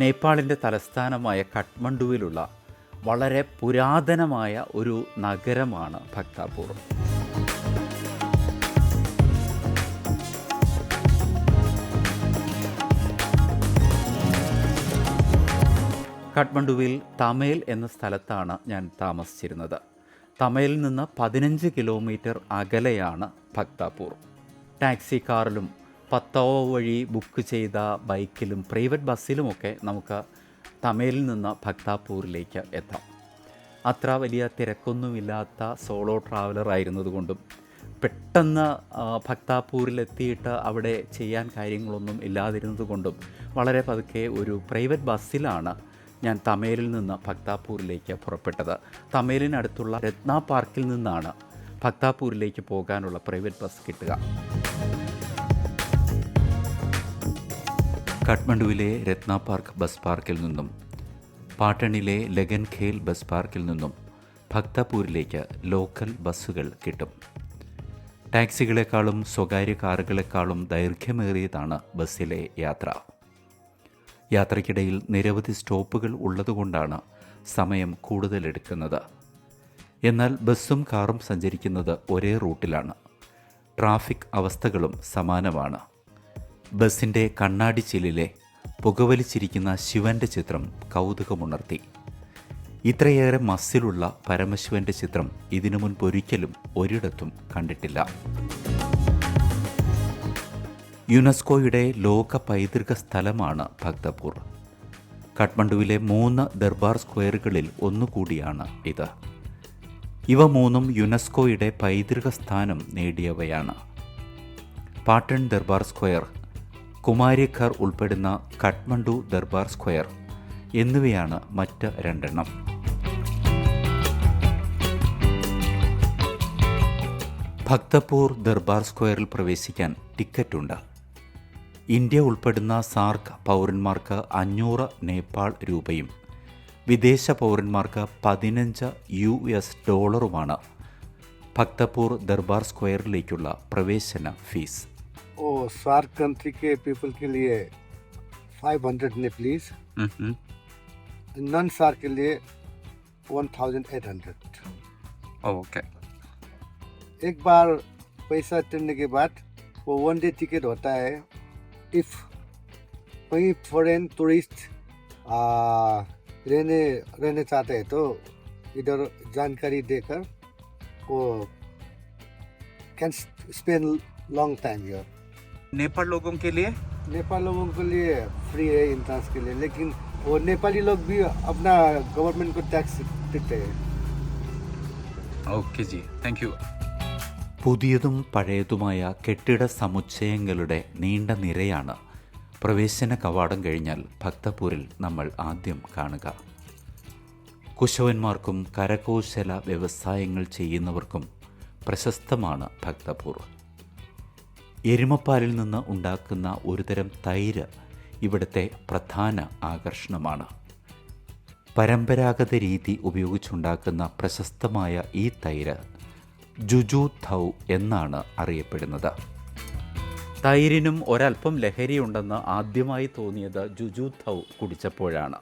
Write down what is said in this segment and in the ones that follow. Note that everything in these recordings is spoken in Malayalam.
നേപ്പാളിന്റെ തലസ്ഥാനമായ കഠ്മണ്ഡുവിലുള്ള വളരെ പുരാതനമായ ഒരു നഗരമാണ് ഭക്താപൂർ കാഠ്മണ്ഡുവിൽ തമേൽ എന്ന സ്ഥലത്താണ് ഞാൻ താമസിച്ചിരുന്നത്. തമേലിൽ നിന്ന് പതിനഞ്ച് കിലോമീറ്റർ അകലെയാണ് ഭക്താപൂർ ടാക്സി കാറിലും പത്തോ വഴി ബുക്ക് ചെയ്ത ബൈക്കിലും പ്രൈവറ്റ് ബസ്സിലുമൊക്കെ നമുക്ക് തമിഴിൽ നിന്ന് ഭക്താപൂരിലേക്ക് എത്താം. അത്ര വലിയ തിരക്കൊന്നുമില്ലാത്ത സോളോ ട്രാവലർ ആയിരുന്നതുകൊണ്ടും പെട്ടെന്ന് ഭക്താപൂരിലെത്തിയിട്ട് അവിടെ ചെയ്യാൻ കാര്യങ്ങളൊന്നും ഇല്ലാതിരുന്നതുകൊണ്ടും വളരെ പതുക്കെ ഒരു പ്രൈവറ്റ് ബസ്സിലാണ് ഞാൻ തമേലിൽ നിന്ന് ഭക്താപൂരിലേക്ക് പുറപ്പെട്ടത്. തമേലിനടുത്തുള്ള രത്ന പാർക്കിൽ നിന്നാണ് ഭക്താപൂരിലേക്ക് പോകാനുള്ള പ്രൈവറ്റ് ബസ് കിട്ടുക. കാഠ്മണ്ഡുവിലെ രത്ന പാർക്ക് ബസ് പാർക്കിൽ നിന്നും പാട്ടണിലെ ലഗൻ ഖേൽ ബസ് പാർക്കിൽ നിന്നും ഭക്തപൂരിലേക്ക് ലോക്കൽ ബസ്സുകൾ കിട്ടും. ടാക്സികളെക്കാളും സ്വകാര്യ കാറുകളെക്കാളും ദൈർഘ്യമേറിയതാണ് ബസ്സിലെ യാത്ര. യാത്രയ്ക്കിടയിൽ നിരവധി സ്റ്റോപ്പുകൾ ഉള്ളതുകൊണ്ടാണ് സമയം കൂടുതലെടുക്കുന്നത്. എന്നാൽ ബസ്സും കാറും സഞ്ചരിക്കുന്നത് ഒരേ റൂട്ടിലാണ്. ട്രാഫിക് അവസ്ഥകളും സമാനമാണ്. ബസിന്റെ കണ്ണാടി ചില്ലിലെ പുകവലിച്ചിരിക്കുന്ന ശിവന്റെ ചിത്രം കൗതുകമുണർത്തി. ഇത്രയേറെ മസ്സിലുള്ള പരമശിവന്റെ ചിത്രം ഇതിനു മുൻപ് ഒരിക്കലും ഒരിടത്തും കണ്ടിട്ടില്ല. യുനെസ്കോയുടെ ലോക പൈതൃക സ്ഥലമാണ് ഭക്തപൂർ. കാഠ്മണ്ഡുവിലെ മൂന്ന് ദർബാർ സ്ക്വയറുകളിൽ ഒന്നുകൂടിയാണ് ഇത്. ഇവ മൂന്നും യുനെസ്കോയുടെ പൈതൃക സ്ഥാനം നേടിയവയാണ്. പാട്ടൺ ദർബാർ സ്ക്വയർ കുമാരിഘർ ഉൾപ്പെടുന്ന കഠ്മണ്ഡു ദർബാർ സ്ക്വയർ എന്നിവയാണ് മറ്റ് രണ്ടെണ്ണം. ഭക്തപൂർ ദർബാർ സ്ക്വയറിൽ പ്രവേശിക്കാൻ ടിക്കറ്റുണ്ട്. ഇന്ത്യ ഉൾപ്പെടുന്ന സാർക്ക് പൗരന്മാർക്ക് അഞ്ഞൂറ് നേപ്പാൾ രൂപയും വിദേശ പൗരന്മാർക്ക് പതിനഞ്ച് യു എസ് ഡോളറുമാണ് ഭക്തപൂർ ദർബാർ സ്ക്വയറിലേക്കുള്ള പ്രവേശന ഫീസ്. ओ सार्क कंट्री के पीपल के लिए 500 ने प्लीज़ नॉन सार्क के लिए 1800 ओके एक बार पैसा चढ़ने के बाद वो वन डे टिकट होता है। इफ़ कोई फॉरेन टूरिस्ट रहने रहने चाहते हैं तो इधर जानकारी देकर वो can spend long time here Nepal लोगों के लिए नेपाल लोगों के लिए फ्री है इंट्रांस के लिए लेकिन वो नेपाली लोग भी अपना गवर्नमेंट को टैक्स देते हैं ഓക്കെ ജി താങ്ക് യു പുതിയതും പഴയതുമായ കെട്ടിട സമുച്ചയങ്ങളുടെ നീണ്ട നിരയാണ് പ്രവേശന കവാടം കഴിഞ്ഞാൽ ഭക്തപൂരിൽ നമ്മൾ ആദ്യം കാണുക കുശവന്മാർക്കും കരകൗശല വ്യവസായങ്ങൾ ചെയ്യുന്നവർക്കും പ്രശസ്തമാണ് ഭക്തപൂർ എരുമപ്പാലിൽ നിന്ന് ഉണ്ടാക്കുന്ന ഒരുതരം തൈര് ഇവിടുത്തെ പ്രധാന ആകർഷണമാണ്. പരമ്പരാഗത രീതി ഉപയോഗിച്ചുണ്ടാക്കുന്ന പ്രശസ്തമായ ഈ തൈര് ജുജു ധൗ എന്നാണ് അറിയപ്പെടുന്നത്. തൈരിനും ഒരൽപ്പം ലഹരിയുണ്ടെന്ന് ആദ്യമായി തോന്നിയത് ജുജു ധൗ കുടിച്ചപ്പോഴാണ്.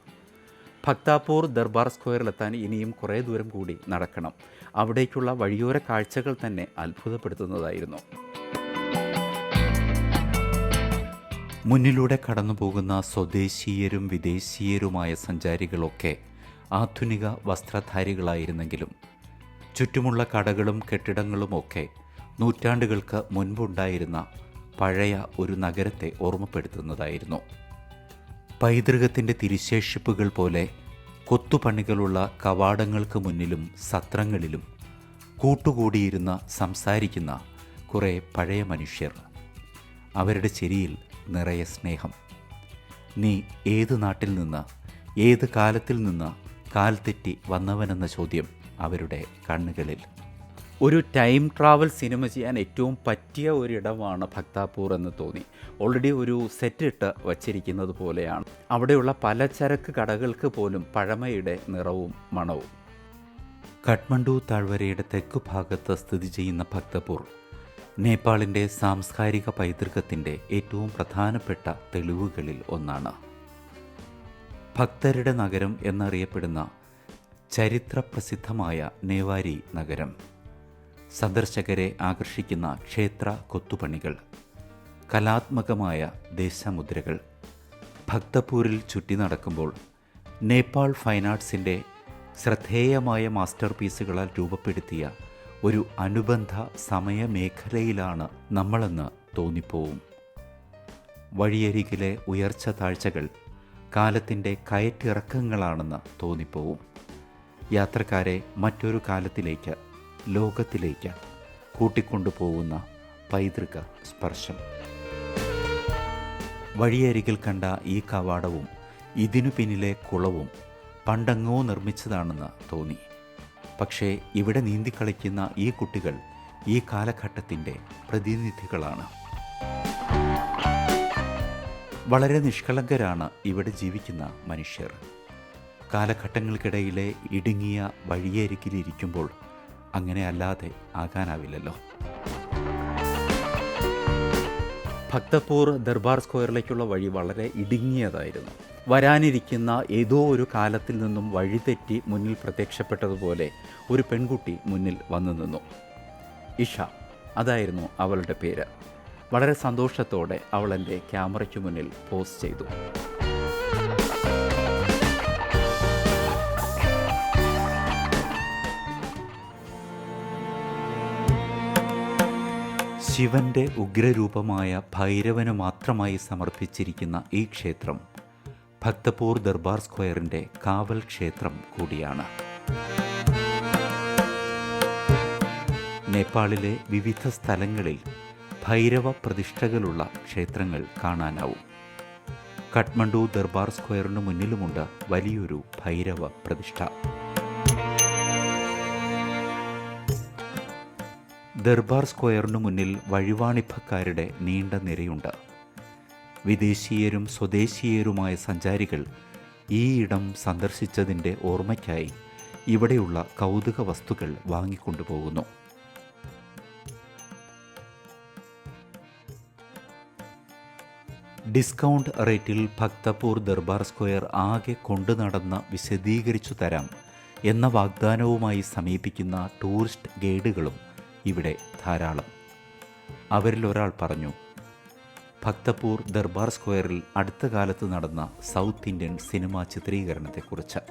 ഭക്താപൂർ ദർബാർ സ്ക്വയറിലെത്താൻ ഇനിയും കുറേ ദൂരം കൂടി നടക്കണം. അവിടേക്കുള്ള വഴിയോര കാഴ്ചകൾ തന്നെ അത്ഭുതപ്പെടുത്തുന്നതായിരുന്നു. മുന്നിലൂടെ കടന്നു പോകുന്ന സ്വദേശീയരും വിദേശീയരുമായ സഞ്ചാരികളൊക്കെ ആധുനിക വസ്ത്രധാരികളായിരുന്നെങ്കിലും ചുറ്റുമുള്ള കടകളും കെട്ടിടങ്ങളും ഒക്കെ നൂറ്റാണ്ടുകൾക്ക് മുൻപുണ്ടായിരുന്ന പഴയ ഒരു നഗരത്തെ ഓർമ്മപ്പെടുത്തുന്നതായിരുന്നു. പൈതൃകത്തിന്റെ തിരിശേഷിപ്പുകൾ പോലെ കൊത്തുപണികളുള്ള കവാടങ്ങൾക്ക് മുന്നിലും സത്രങ്ങളിലും കൂട്ടുകൂടിയിരുന്ന സംസാരിക്കുന്ന കുറേ പഴയ മനുഷ്യർ. അവരുടെ ചിരിയിൽ നിറയെ സ്നേഹം. നീ ഏത് നാട്ടിൽ നിന്ന് ഏത് കാലത്തിൽ നിന്ന് കാൽ തെറ്റി വന്നവനെന്ന ചോദ്യം അവരുടെ കണ്ണുകളിൽ. ഒരു ടൈം ട്രാവൽ സിനിമ ചെയ്യാൻ ഏറ്റവും പറ്റിയ ഒരിടമാണ് ഭക്താപൂർ എന്ന് തോന്നി. ഓൾറെഡി ഒരു സെറ്റ് ഇട്ട് വച്ചിരിക്കുന്നത് പോലെയാണ്. അവിടെയുള്ള പലചരക്ക് കടകൾക്ക് പോലും പഴമയുടെ നിറവും മണവും. കഠ്മണ്ഡു താഴ്വരയുടെ തെക്കു ഭാഗത്ത് സ്ഥിതി ചെയ്യുന്ന ഭക്തപൂർ നേപ്പാളിന്റെ സാംസ്കാരിക പൈതൃകത്തിന്റെ ഏറ്റവും പ്രധാനപ്പെട്ട തെളിവുകളിൽ ഒന്നാണ്. ഭക്തരുടെ നഗരം എന്നറിയപ്പെടുന്ന ചരിത്രപ്രസിദ്ധമായ നേവാരി നഗരം. സന്ദർശകരെ ആകർഷിക്കുന്ന ക്ഷേത്ര കൊത്തുപണികൾ കലാത്മകമായ ദേശമുദ്രകൾ. ഭക്തപൂരിൽ ചുറ്റി നടക്കുമ്പോൾ നേപ്പാൾ ഫൈൻ ആർട്സിന്റെ ശ്രദ്ധേയമായ മാസ്റ്റർ പീസുകളാൽ രൂപപ്പെടുത്തിയ ഒരു അനുബന്ധ സമയമേഖലയിലാണ് നമ്മളെന്ന് തോന്നിപ്പോവും. വഴിയരികിലെ ഉയർച്ച താഴ്ചകൾ കാലത്തിന്റെ കയറ്റിറക്കങ്ങളാണെന്ന് തോന്നിപ്പോവും. യാത്രക്കാരെ മറ്റൊരു കാലത്തിലേക്ക് ലോകത്തിലേക്ക് കൂട്ടിക്കൊണ്ടുപോകുന്ന പൈതൃക സ്പർശം. വഴിയരികിൽ കണ്ട ഈ കവാടവും ഇതിനു പിന്നിലെ കുളവും പണ്ടങ്ങോ നിർമ്മിച്ചതാണെന്ന് തോന്നി. പക്ഷേ ഇവിടെ നീന്തിക്കളിക്കുന്ന ഈ കുട്ടികൾ ഈ കാലഘട്ടത്തിന്റെ പ്രതിനിധികളാണ്. വളരെ നിഷ്കളങ്കരാണ് ഇവിടെ ജീവിക്കുന്ന മനുഷ്യർ. കാലഘട്ടങ്ങൾക്കിടയിലെ ഇടുങ്ങിയ വഴിയരികിലിരിക്കുമ്പോൾ അങ്ങനെ അല്ലാതെ ആകാനാവില്ലല്ലോ. ഭക്തപൂർ ദർബാർ സ്ക്വയറിലേക്കുള്ള വഴി വളരെ ഇടുങ്ങിയതായിരുന്നു. വരാനിരിക്കുന്ന ഏതോ ഒരു കാലത്തിൽ നിന്നും വഴിതെറ്റി മുന്നിൽ പ്രത്യക്ഷപ്പെട്ടതുപോലെ ഒരു പെൺകുട്ടി മുന്നിൽ വന്നു നിന്നു. ഇഷ അതായിരുന്നു അവളുടെ പേര്. വളരെ സന്തോഷത്തോടെ അവൾ എന്റെ ക്യാമറയ്ക്ക് മുന്നിൽ പോസ് ചെയ്തു. ശിവന്റെ ഉഗ്രരൂപമായ ഭൈരവന് മാത്രമായി സമർപ്പിച്ചിരിക്കുന്ന ഈ ക്ഷേത്രം ഭക്തപൂർ ദർബാർ സ്ക്വയറിന്റെ കാവൽ ക്ഷേത്രം കൂടിയാണ്. നേപ്പാളിലെ വിവിധ സ്ഥലങ്ങളിൽ ഭൈരവ പ്രതിഷ്ഠകളുള്ള ക്ഷേത്രങ്ങൾ കാണാനാവും. കഠ്മണ്ഡു ദർബാർ സ്ക്വയറിന് മുന്നിലുമുണ്ട് വലിയൊരു ഭൈരവ പ്രതിഷ്ഠ. ദർബാർ സ്ക്വയറിനു മുന്നിൽ വഴിവാണിഭക്കാരുടെ നീണ്ട നിരയുണ്ട്. വിദേശീയരും സ്വദേശീയരുമായ സഞ്ചാരികൾ ഈ ഇടം സന്ദർശിച്ചതിന്റെ ഓർമ്മയ്ക്കായി ഇവിടെയുള്ള കൗതുക വസ്തുക്കൾ വാങ്ങിക്കൊണ്ടുപോകുന്നു. ഡിസ്കൗണ്ട് റേറ്റിൽ ഭക്തപൂർ ദർബാർ സ്ക്വയർ ആകെ കൊണ്ടു നടന്ന് വിശദീകരിച്ചു തരാം എന്ന വാഗ്ദാനവുമായി സമീപിക്കുന്ന ടൂറിസ്റ്റ് ഗൈഡുകളും ഇവിടെ ധാരാളം. അവരിലൊരാൾ പറഞ്ഞു ഭക്തപൂർ ദർബാർ സ്ക്വയറിൽ അടുത്ത കാലത്ത് നടന്ന south Indian cinema ചിത്രീകരണത്തെക്കുറിച്ച്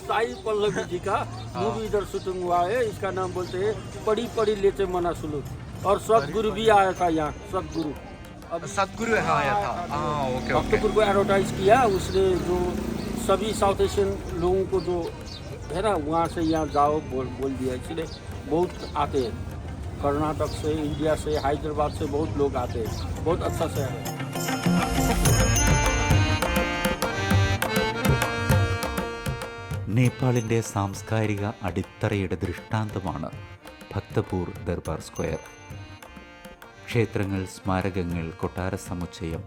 Sai Pallavi ji का मूवी इधर शूटिंग हुआ है इसका नाम बोलते हैं पड़ी पड़ी लेते मना सुलू और सतगुरु भी आया था यहाँ सतगुरु अब सतगुरु यहाँ आया था हाँ ओके ओके भक्तपुर को एडवर्टाइज किया उसने जो सभी साउथ एशियन लोगों को जो है ना वहाँ से यहाँ जाओ बोल बोल दिया इसलिए बहुत आते हैं कर्नाटक से इंडिया से हैदराबाद से बहुत लोग आते हैं बहुत अच्छा शहर है നേപ്പാളിൻ്റെ സാംസ്കാരിക അടിത്തറയുടെ ദൃഷ്ടാന്തമാണ് ഭക്തപൂർ ദർബാർ സ്ക്വയർ ക്ഷേത്രങ്ങൾ സ്മാരകങ്ങൾ കൊട്ടാര സമുച്ചയം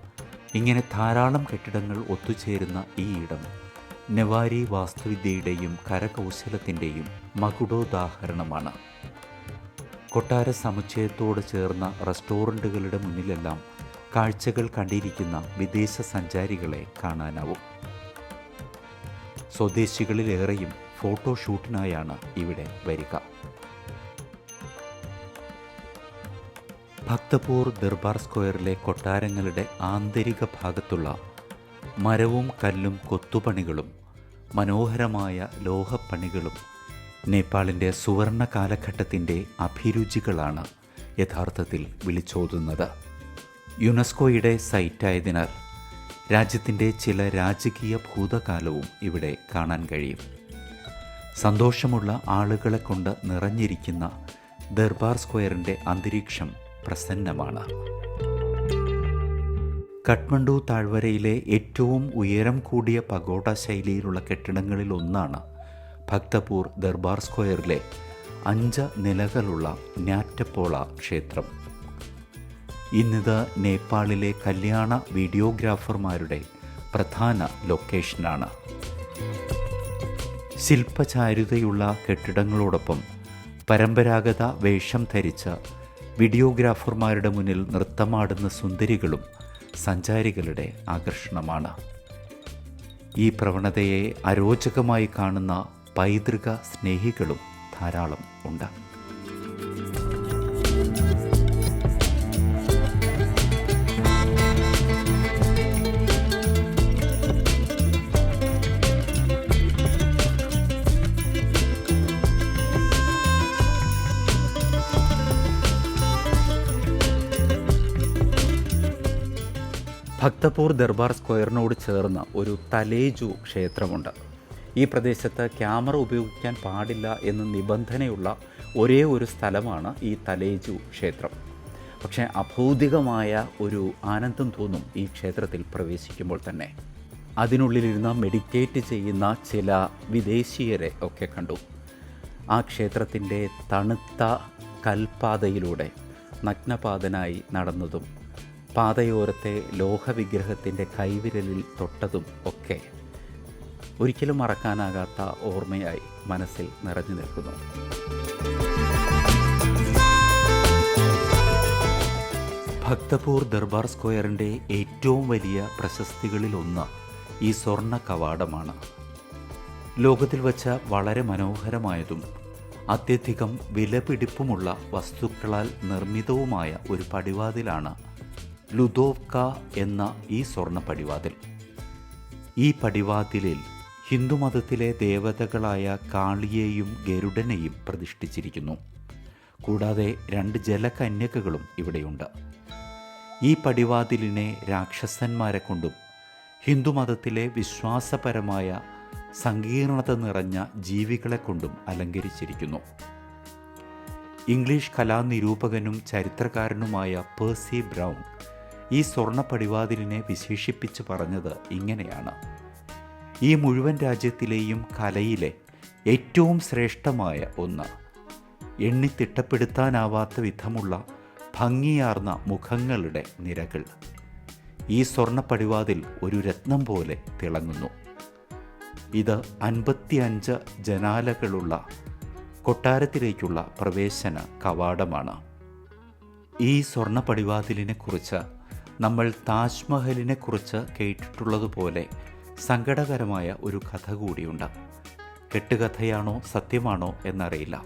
ഇങ്ങനെ ധാരാളം കെട്ടിടങ്ങൾ ഒത്തുചേരുന്ന ഈ ഇടം നെവാരി വാസ്തുവിദ്യയുടെയും കരകൗശലത്തിൻ്റെയും മകുടോദാഹരണമാണ് കൊട്ടാര സമുച്ചയത്തോട് ചേർന്ന റെസ്റ്റോറന്റുകളുടെ മുന്നിലെല്ലാം കാഴ്ചകൾ കണ്ടിരിക്കുന്ന വിദേശ സഞ്ചാരികളെ കാണാനാവും. സ്വദേശികളിലേറെയും ഫോട്ടോഷൂട്ടിനായാണ് ഇവിടെ വരിക. ഭക്തപൂർ ദർബാർ സ്ക്വയറിലെ കൊട്ടാരങ്ങളുടെ ആന്തരിക ഭാഗത്തുള്ള മരവും കല്ലും കൊത്തുപണികളും മനോഹരമായ ലോഹപ്പണികളും നേപ്പാളിന്റെ സുവർണ കാലഘട്ടത്തിന്റെ അഭിരുചികളാണ് യഥാർത്ഥത്തിൽ വിളിച്ചോതുന്നത്. യുനെസ്കോയുടെ സൈറ്റായതിനാൽ രാജ്യത്തിന്റെ ചില രാജകീയ ഭൂതകാലവും ഇവിടെ കാണാൻ കഴിയും. സന്തോഷമുള്ള ആളുകളെ കൊണ്ട് നിറഞ്ഞിരിക്കുന്ന ദർബാർ സ്ക്വയറിന്റെ അന്തരീക്ഷം പ്രസന്നമാണ്. കഠ്മണ്ഡു താഴ്വരയിലെ ഏറ്റവും ഉയരം കൂടിയ പഗോഡ ശൈലിയിലുള്ള കെട്ടിടങ്ങളിൽ ഒന്നാണ് ഭക്തപൂർ ദർബാർ സ്ക്വയറിലെ അഞ്ച് നിലകളുള്ള ഞാറ്റപ്പോള ക്ഷേത്രം. ഇന്നിത് നേപ്പാളിലെ കല്യാണ വീഡിയോഗ്രാഫർമാരുടെ പ്രധാന ലൊക്കേഷനാണ്. ശില്പചാരുതയുള്ള കെട്ടിടങ്ങളോടൊപ്പം പരമ്പരാഗത വേഷം ധരിച്ച വീഡിയോഗ്രാഫർമാരുടെ മുന്നിൽ നൃത്തമാടുന്ന സുന്ദരികളും സഞ്ചാരികളുടെ ആകർഷണമാണ്. ഈ പ്രവണതയെ അരോചകമായി കാണുന്ന പൈതൃക സ്നേഹികളും ധാരാളം ഉണ്ട്. ഭക്തപൂർ ദർബാർ സ്ക്വയറിനോട് ചേർന്ന ഒരു തലേജു ക്ഷേത്രമുണ്ട്. ഈ പ്രദേശത്ത് ക്യാമറ ഉപയോഗിക്കാൻ പാടില്ല എന്ന് നിബന്ധനയുള്ള ഒരേ ഒരു സ്ഥലമാണ് ഈ തലേജു ക്ഷേത്രം. പക്ഷേ അഭൗതികമായ ഒരു ആനന്ദം തോന്നും ഈ ക്ഷേത്രത്തിൽ പ്രവേശിക്കുമ്പോൾ തന്നെ. അതിനുള്ളിലിരുന്ന് മെഡിറ്റേറ്റ് ചെയ്യുന്ന ചില വിദേശീയരെ ഒക്കെ കണ്ടു. ആ ക്ഷേത്രത്തിന്റെ തണുത്ത കൽപാതയിലൂടെ നഗ്നപാതനായി നടന്നതും പാതയോരത്തെ ലോഹവിഗ്രഹത്തിന്റെ കൈവിരലിൽ തൊട്ടതും ഒക്കെ ഒരിക്കലും മറക്കാനാകാത്ത ഓർമ്മയായി മനസ്സിൽ നിറഞ്ഞു നിൽക്കുന്നു. ഭക്തപൂർ ദർബാർ സ്ക്വയറിന്റെ ഏറ്റവും വലിയ പ്രശസ്തികളിലൊന്ന് ഈ സ്വർണ കവാടമാണ്. ലോകത്തിൽ വച്ച വളരെ മനോഹരമായതും അത്യധികം വിലപിടിപ്പുമുള്ള വസ്തുക്കളാൽ നിർമ്മിതവുമായ ഒരു പടിവാതിലാണ് ലുദോവ്ക എന്ന ഈ സ്വർണ പടിവാതിൽ. ഈ പടിവാതിലിൽ ഹിന്ദുമതത്തിലെ ദേവതകളായ കാളിയെയും ഗരുഡനെയും പ്രതിഷ്ഠിച്ചിരിക്കുന്നു. കൂടാതെ രണ്ട് ജലകന്യകകളും ഇവിടെയുണ്ട്. ഈ പടിവാതിലിനെ രാക്ഷസന്മാരെ കൊണ്ടും ഹിന്ദുമതത്തിലെ വിശ്വാസപരമായ സങ്കീർണത നിറഞ്ഞ ജീവികളെ കൊണ്ടും അലങ്കരിച്ചിരിക്കുന്നു. ഇംഗ്ലീഷ് കലാനിരൂപകനും ചരിത്രകാരനുമായ പേഴ്സി ബ്രൗൺ ഈ സ്വർണ പടിവാതിലിനെ വിശേഷിപ്പിച്ച് പറഞ്ഞത് ഇങ്ങനെയാണ്. ഈ മുഴുവൻ രാജ്യത്തിലെയും കലയിലെ ഏറ്റവും ശ്രേഷ്ഠമായ ഒന്ന്. എണ്ണിത്തിട്ടപ്പെടുത്താനാവാത്ത വിധമുള്ള ഭംഗിയാർന്ന മുഖങ്ങളുടെ നിരകൾ. ഈ സ്വർണ പടിവാതിൽ ഒരു രത്നം പോലെ തിളങ്ങുന്നു. ഇത് അൻപത്തിയഞ്ച് ജനാലകളുള്ള കൊട്ടാരത്തിലേക്കുള്ള പ്രവേശന കവാടമാണ്. ഈ സ്വർണ നമ്മൾ താജ്മഹലിനെക്കുറിച്ച് കേട്ടിട്ടുള്ളതുപോലെ സങ്കടകരമായ ഒരു കഥ കൂടിയുണ്ട്. കെട്ടുകഥയാണോ സത്യമാണോ എന്നറിയില്ല.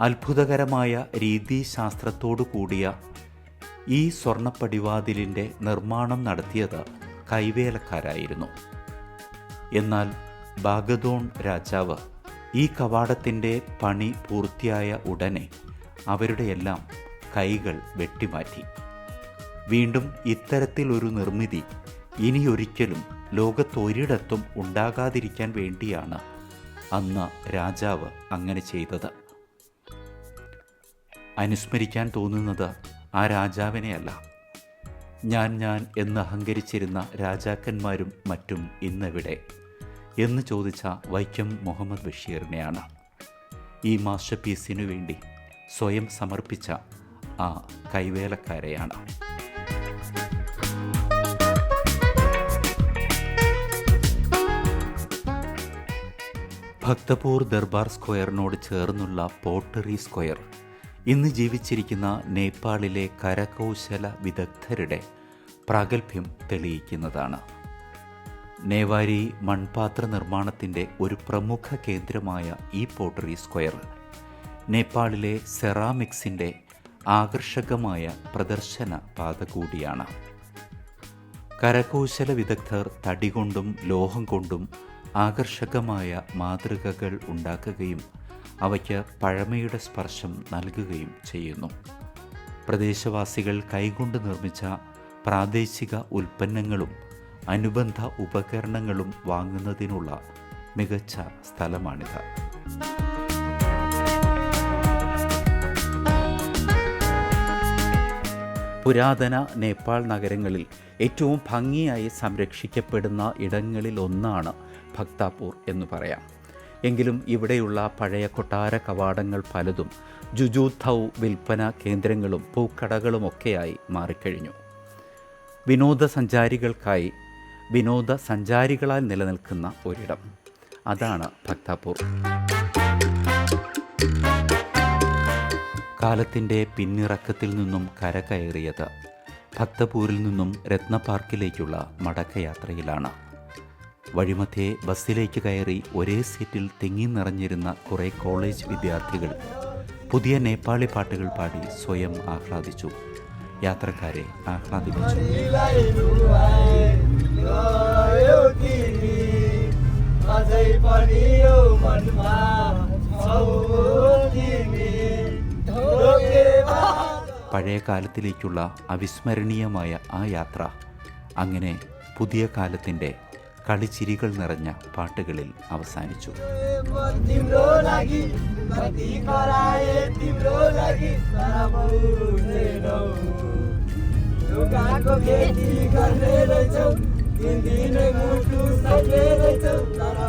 അത്ഭുതകരമായ രീതിശാസ്ത്രത്തോടു കൂടിയ ഈ സ്വർണപ്പടിവാതിലിന്റെ നിർമ്മാണം നടത്തിയത് കൈവേലക്കാരായിരുന്നു. എന്നാൽ ബാഗദോൺ രാജാവ് ഈ കവാടത്തിന്റെ പണി പൂർത്തിയായ ഉടനെ അവരുടെയെല്ലാം കൈകൾ വെട്ടിമാറ്റി. വീണ്ടും ഇത്തരത്തിലൊരു നിർമ്മിതി ഇനിയൊരിക്കലും ലോകത്തൊരിടത്തും ഉണ്ടാകാതിരിക്കാൻ വേണ്ടിയാണ് അന്ന് രാജാവ് അങ്ങനെ ചെയ്തത്. അനുസ്മരിക്കാൻ തോന്നുന്നത് ആ രാജാവിനെയല്ല. ഞാൻ ഞാൻ എന്ന് അഹങ്കരിച്ചിരുന്ന രാജാക്കന്മാരും മറ്റും ഇന്നെവിടെ എന്ന് ചോദിച്ച വൈക്കം മുഹമ്മദ് ബഷീറിനെയാണ്. ഈ മാസ്റ്റർ പീസിനു വേണ്ടി സ്വയം സമർപ്പിച്ച ആ കൈവേലക്കാരെയാണ്. ഭക്തപൂർ ദർബാർ സ്ക്വയറിനോട് ചേർന്നുള്ള പോട്ടറി സ്ക്വയർ. ഇന്ന് ജീവിച്ചിരിക്കുന്ന നേപ്പാളിലെ കരകൗശല വിദഗ്ധരുടെ പ്രാഗൽഭ്യം തെളിയിക്കുന്നതാണ്. നേവാരി മൺപാത്ര നിർമ്മാണത്തിന്റെ ഒരു പ്രമുഖ കേന്ദ്രമായ ഈ പോട്ടറി സ്ക്വയർ നേപ്പാളിലെ സെറാമിക്സിന്റെ ആകർഷകമായ പ്രദർശന പാത കൂടിയാണ്. കരകൗശല വിദഗ്ധർ തടി കൊണ്ടും ലോഹം കൊണ്ടും ആകർഷകമായ മാതൃകകൾ ഉണ്ടാക്കുകയും അവയ്ക്ക് പഴമയുടെ സ്പർശം നൽകുകയും ചെയ്യുന്നു. പ്രദേശവാസികൾ കൈകൊണ്ട് നിർമ്മിച്ച പ്രാദേശിക ഉൽപ്പന്നങ്ങളും അനുബന്ധ ഉപകരണങ്ങളും വാങ്ങുന്നതിനുള്ള മികച്ച സ്ഥലമാണിത്. പുരാതന നേപ്പാൾ നഗരങ്ങളിൽ ഏറ്റവും ഭംഗിയായി സംരക്ഷിക്കപ്പെടുന്ന ഇടങ്ങളിൽ ഒന്നാണ് ഭക്താപൂർ എന്ന് പറയാം. എങ്കിലും ഇവിടെയുള്ള പഴയ കൊട്ടാര കവാടങ്ങൾ പലതും ജുജൂത്തൗ വിൽപ്പന കേന്ദ്രങ്ങളും പൂക്കടകളുമൊക്കെയായി മാറിക്കഴിഞ്ഞു. വിനോദസഞ്ചാരികൾക്കായി വിനോദസഞ്ചാരികളാൽ നിലനിൽക്കുന്ന ഒരിടം. അതാണ് ഭക്താപൂർ. കാലത്തിന്റെ പിന്നിറക്കത്തിൽ നിന്നും കരകയറിയത് ഭക്തപൂരിൽ നിന്നും രത്നപാർക്കിലേക്കുള്ള മടക്കയാത്രയിലാണ്. വഴിമധ്യേ ബസ്സിലേക്ക് കയറി ഒരേ സീറ്റിൽ തിങ്ങി നിറഞ്ഞിരുന്ന കുറേ കോളേജ് വിദ്യാർത്ഥികൾ പുതിയ നേപ്പാളി പാട്ടുകൾ പാടി സ്വയം ആഹ്ലാദിച്ചു. യാത്രക്കാരെ ആഹ്ലാദിപ്പിച്ചു. പഴയ കാലത്തിലേക്കുള്ള അവിസ്മരണീയമായ ആ യാത്ര അങ്ങനെ പുതിയ കാലത്തിന്റെ കളിച്ചിരികൾ നിറഞ്ഞ പാട്ടുകളിൽ അവസാനിച്ചു तिम्रो लागि कति कराए तिम्रो लागि तर बुझेनौ ढुङ्गाको खेती गर्ने रहेछौ तिन दिन मुटु सक्ने रहेछौ तर